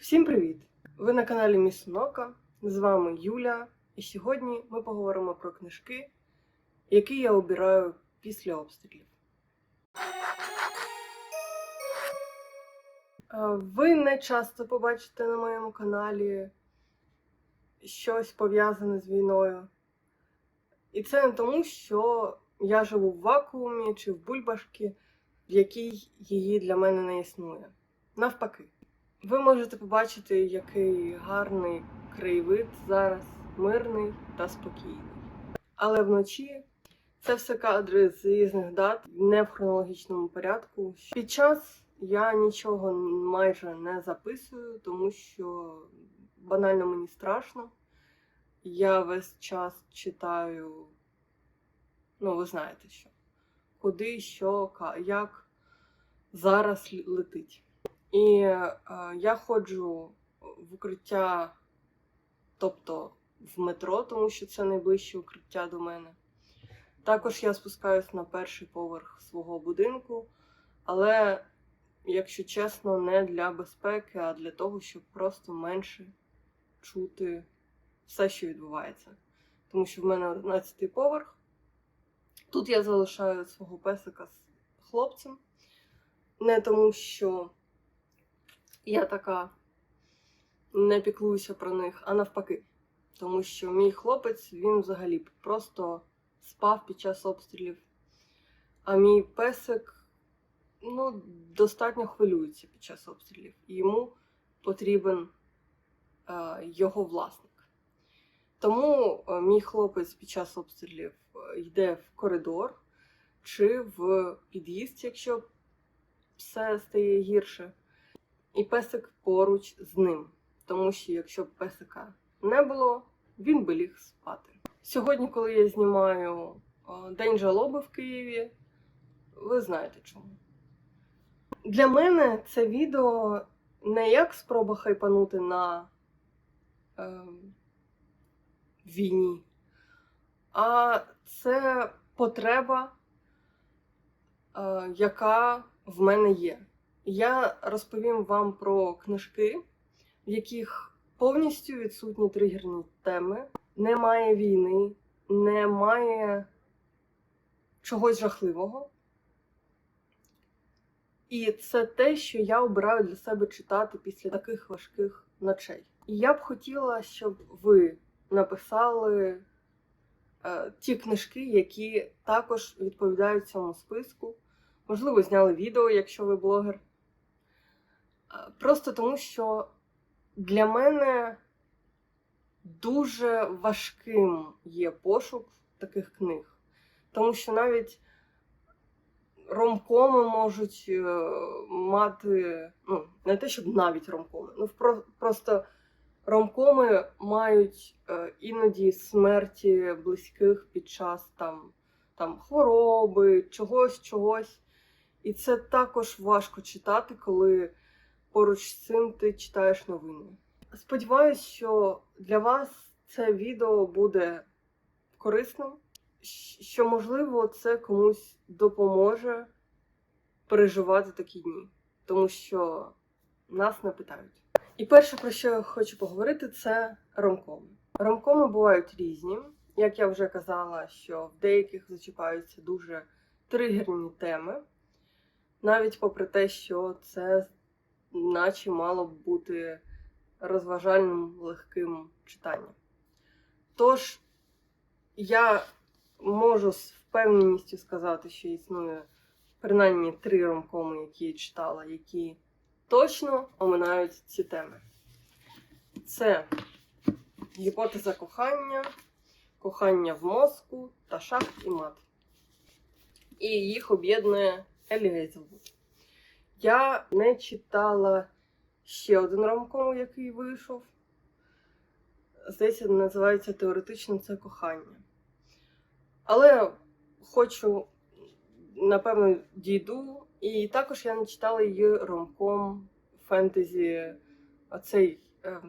Всім привіт! Ви на каналі Місунока. З вами Юля, і сьогодні ми поговоримо про книжки, які я обираю після обстрілів. Ви не часто побачите на моєму каналі щось пов'язане з війною. І це не тому, що я живу в вакуумі чи в бульбашки, в якій її для мене не існує. Навпаки. Ви можете побачити, який гарний краєвид зараз, мирний та спокійний. Але вночі це все кадри з різних дат, не в хронологічному порядку. Під час я нічого майже не записую, тому що банально мені страшно. Я весь час читаю, ну, ви знаєте що, куди, що, як зараз летить. І е, я ходжу в укриття, тобто в метро, тому що це найближче укриття до мене. Також я спускаюсь на перший поверх свого будинку, але, якщо чесно, не для безпеки, а для того, щоб просто менше чути все, що відбувається. Тому що в мене 11-й поверх. Тут я залишаю свого песика з хлопцем. Не тому, що я така не піклуюся про них, а навпаки. Тому що мій хлопець він взагалі просто спав під час обстрілів. А мій песик ну, достатньо хвилюється під час обстрілів, і йому потрібен е, його власник. Тому е, мій хлопець під час обстрілів е, йде в коридор чи в під'їзд, якщо все стає гірше і песик поруч з ним. Тому що якщо б песика не було, він би ліг спати. Сьогодні, коли я знімаю День жалоби в Києві, ви знаєте чому. Для мене це відео не як спроба хайпанути на е, війні, а це потреба, е, яка в мене є. Я розповім вам про книжки, в яких повністю відсутні тригерні теми, немає війни, немає чогось жахливого. І це те, що я обираю для себе читати після таких важких ночей. І я б хотіла, щоб ви написали е, ті книжки, які також відповідають цьому списку. Можливо, зняли відео, якщо ви блогер. Просто тому, що для мене дуже важким є пошук таких книг. Тому що навіть ромкоми можуть е, мати, ну, не те, щоб навіть ромкоми, ну просто ромкоми мають е, іноді смерті близьких під час там, там хвороби, чогось, чогось. І це також важко читати, коли поруч з цим ти читаєш новини. Сподіваюсь, що для вас це відео буде корисним, що, можливо, це комусь допоможе переживати такі дні, тому що нас не питають. І перше, про що я хочу поговорити, це ромкоми. Ромкоми бувають різні. Як я вже казала, що в деяких зачіпаються дуже тригерні теми, навіть попри те, що це наче мало б бути розважальним легким читанням. Тож, я можу з впевненістю сказати, що існує принаймні три ромкоми, які я читала, які точно оминають ці теми. Це гіпотеза кохання, кохання в мозку та шах і мат. І їх об'єднує Елі. Я не читала ще один ромком, який вийшов. Здається, називається Теоретично це кохання. Але хочу, напевно, дійду. І також я не читала її ромком фентезі оцей е,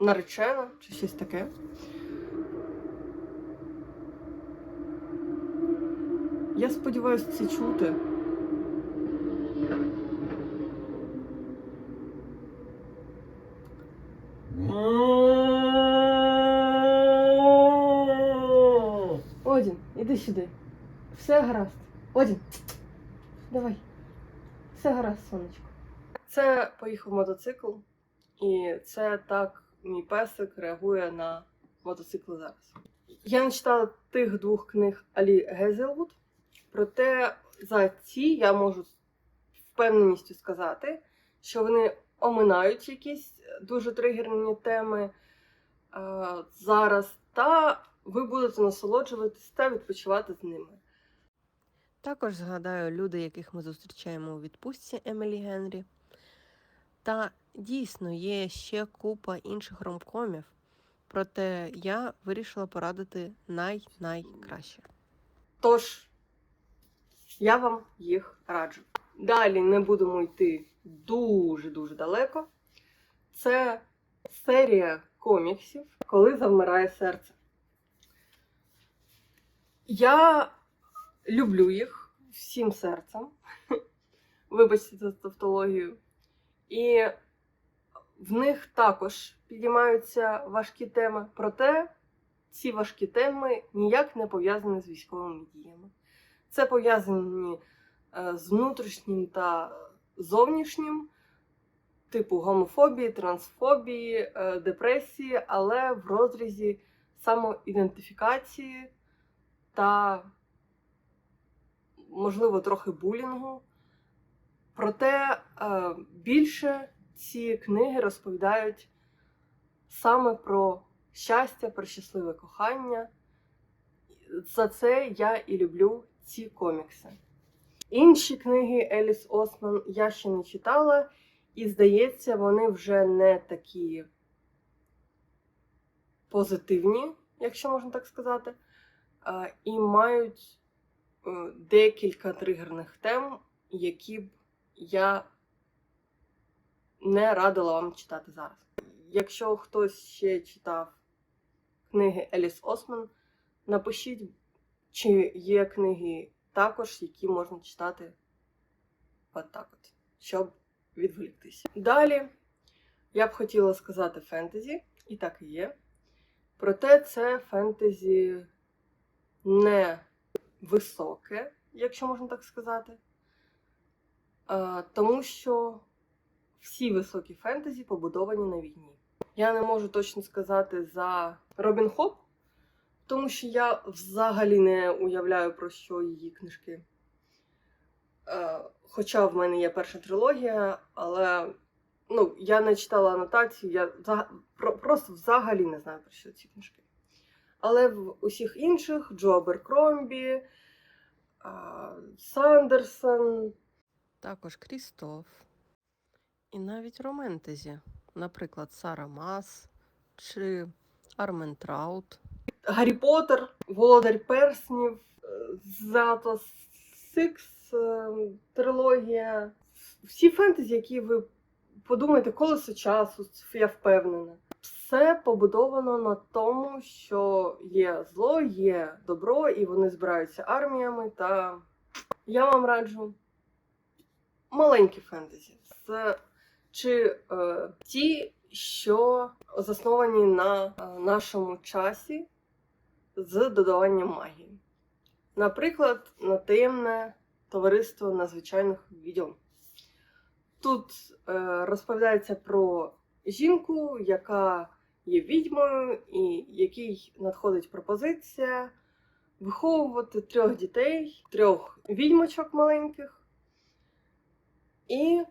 наречена чи щось таке. Я сподіваюся це чути. Одін, іди сюди. Все гаразд. Одін. Давай. Все гаразд, сонечко. Це поїхав мотоцикл, і це так мій песик реагує на мотоцикли зараз. Я не читала тих двох книг Алі Гезелвуд, проте за ці я можу впевненістю сказати, що вони оминають якісь дуже тригерні теми е, зараз, та ви будете насолоджуватись та відпочивати з ними. Також згадаю люди, яких ми зустрічаємо у відпустці Емілі Генрі. Та дійсно є ще купа інших ромкомів, проте я вирішила порадити най-найкраще. Тож, я вам їх раджу. Далі не будемо йти дуже-дуже далеко. Це серія коміксів, коли завмирає серце. Я люблю їх всім серцем. Вибачте за тавтологію. І в них також підіймаються важкі теми. Проте ці важкі теми ніяк не пов'язані з військовими діями. Це пов'язані з внутрішнім та зовнішнім, типу гомофобії, трансфобії, е, депресії, але в розрізі самоідентифікації та, можливо, трохи булінгу. Проте е, більше ці книги розповідають саме про щастя, про щасливе кохання. За це я і люблю ці комікси. Інші книги Еліс Осман я ще не читала, і здається, вони вже не такі позитивні, якщо можна так сказати, і мають е, декілька тригерних тем, які б я не радила вам читати зараз. Якщо хтось ще читав книги Еліс Осман, напишіть, чи є книги також, які можна читати от так от, щоб відволіктися. Далі я б хотіла сказати фентезі, і так і є. Проте це фентезі не високе, якщо можна так сказати. Е, Тому що всі високі фентезі побудовані на війні. Я не можу точно сказати за Робін Хоп, тому що я взагалі не уявляю про що її книжки. Е, Хоча в мене є перша трилогія, але ну, я не читала анотацію, я взаг- про- просто взагалі не знаю про що ці книжки. Але в усіх інших Джо Аберкромбі, е, Сандерсон, Також Крістоф. І навіть роментезі, наприклад, Сара Мас чи Армен Траут. Гаррі Поттер, Володар Перснів, Зато Сикс, е, трилогія. Всі фентезі, які ви подумаєте, колесо часу, я впевнена. Все побудовано на тому, що є зло, є добро, і вони збираються арміями. Та я вам раджу маленькі фентезі. Це чи е, ті, що засновані на е, нашому часі з додаванням магії. Наприклад, на таємне товариство надзвичайних відьом. Тут е, розповідається про жінку, яка є відьмою, і якій надходить пропозиція виховувати трьох дітей, трьох відьмочок маленьких. І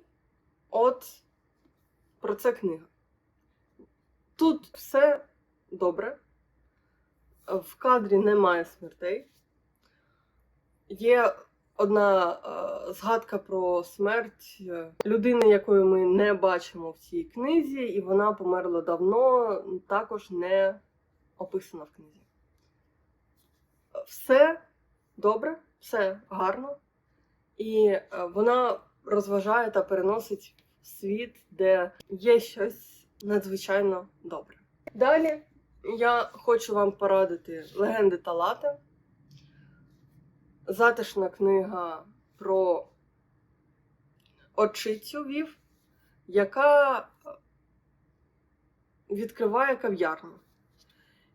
от про це книга. Тут все добре. В кадрі немає смертей. Є одна е, згадка про смерть е, людини, якої ми не бачимо в цій книзі, і вона померла давно, також не описана в книзі. Все добре, все гарно, і е, вона розважає та переносить світ, де є щось надзвичайно добре. Далі я хочу вам порадити легенди Талата. Затишна книга про очицю вів, яка відкриває кав'ярню.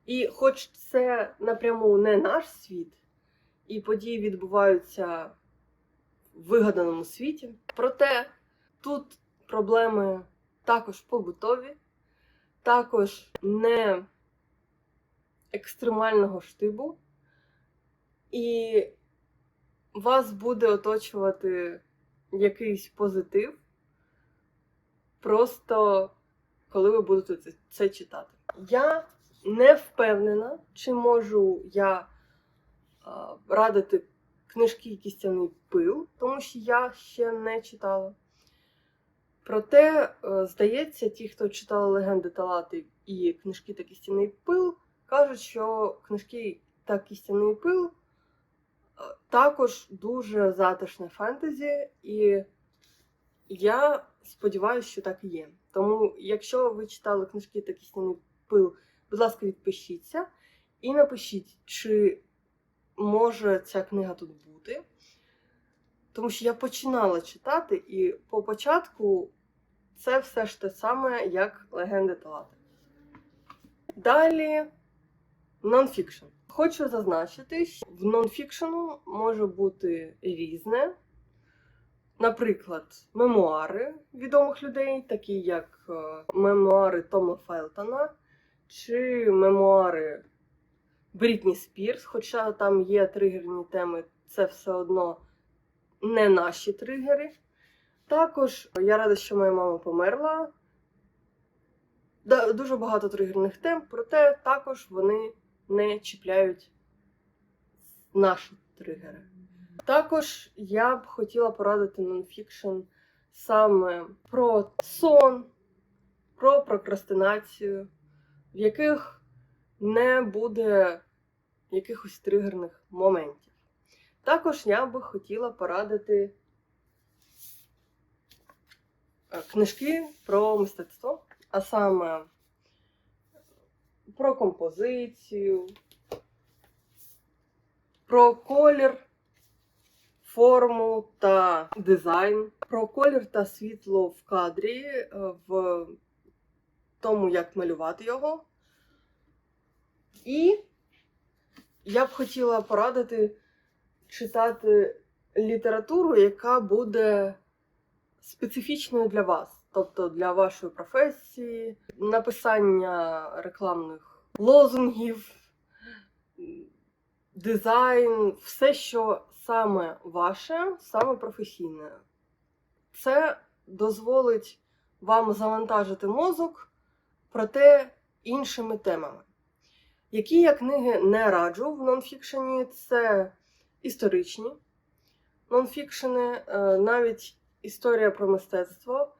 І хоч це напряму не наш світ, і події відбуваються в вигаданому світі, проте тут проблеми також побутові, також не екстремального штибу, і вас буде оточувати якийсь позитив, просто коли ви будете це, читати. Я не впевнена, чи можу я а, радити книжки Кістяний пил, тому що я ще не читала. Проте, е, здається, ті, хто читали легенди Талати і книжки та кістяний пил, кажуть, що книжки та кістяний пил також дуже затишне фентезі, і я сподіваюся, що так і є. Тому, якщо ви читали книжки та кістяний пил, будь ласка, відпишіться і напишіть, чи може ця книга тут бути. Тому що я починала читати, і по початку це все ж те саме, як легенди Талати. Далі нонфікшн. Хочу зазначити, що в нонфікшену може бути різне. Наприклад, мемуари відомих людей, такі як е, мемуари Тома Фелтона чи мемуари Брітні Спірс, хоча там є тригерні теми, це все одно не наші тригери. Також я рада, що моя мама померла. Дуже багато тригерних тем, проте також вони не чіпляють наші тригери. Також я б хотіла порадити нонфікшн саме про сон, про прокрастинацію, в яких не буде якихось тригерних моментів. Також я би хотіла порадити е, книжки про мистецтво, а саме про композицію, про колір, форму та дизайн, про колір та світло в кадрі, е, в тому, як малювати його. І я б хотіла порадити читати літературу, яка буде специфічною для вас, тобто для вашої професії, написання рекламних лозунгів, дизайн, все, що саме ваше, саме професійне. Це дозволить вам завантажити мозок, проте іншими темами. Які я книги не раджу в нонфікшені, це історичні нонфікшени, е, навіть історія про мистецтво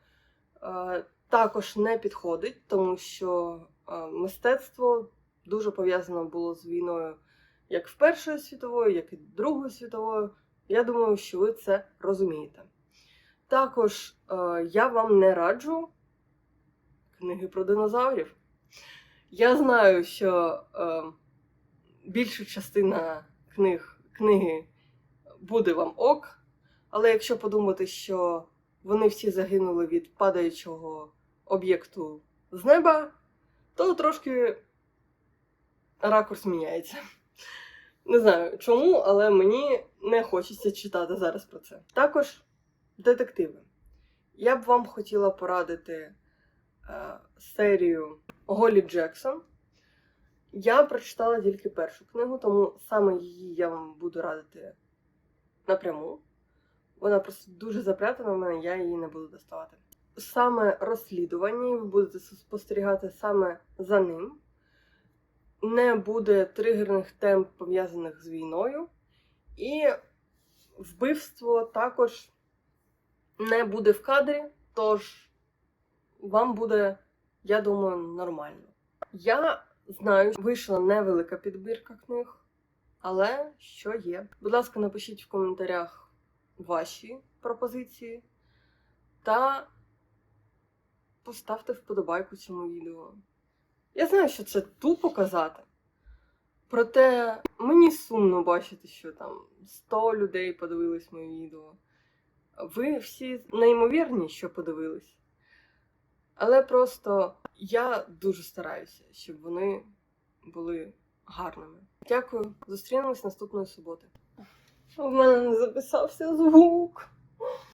також не підходить, тому що е, мистецтво дуже пов'язано було з війною як в Першою світовою, як і Другою світовою. Я думаю, що ви це розумієте. Також я вам не раджу книги про динозаврів. Я знаю, що е, більша частина книг, книги буде вам ок, але якщо подумати, що вони всі загинули від падаючого об'єкту з неба, то трошки ракурс міняється. Не знаю чому, але мені не хочеться читати зараз про це. Також детективи. Я б вам хотіла порадити е, серію Голі Джексон. Я прочитала тільки першу книгу, тому саме її я вам буду радити напряму. Вона просто дуже запрятана в мене, я її не буду доставати. Саме розслідування, ви будете спостерігати саме за ним. Не буде тригерних тем, пов'язаних з війною. І вбивство також не буде в кадрі, тож вам буде я думаю, нормально. Я знаю, вийшла невелика підбірка книг, але що є. Будь ласка, напишіть в коментарях ваші пропозиції та поставте вподобайку цьому відео. Я знаю, що це тупо казати. Проте мені сумно бачити, що там 100 людей подивились моє відео. Ви всі неймовірні, що подивились. Але просто я дуже стараюся, щоб вони були гарними. Дякую, зустрінемось наступної суботи. У мене не записався звук.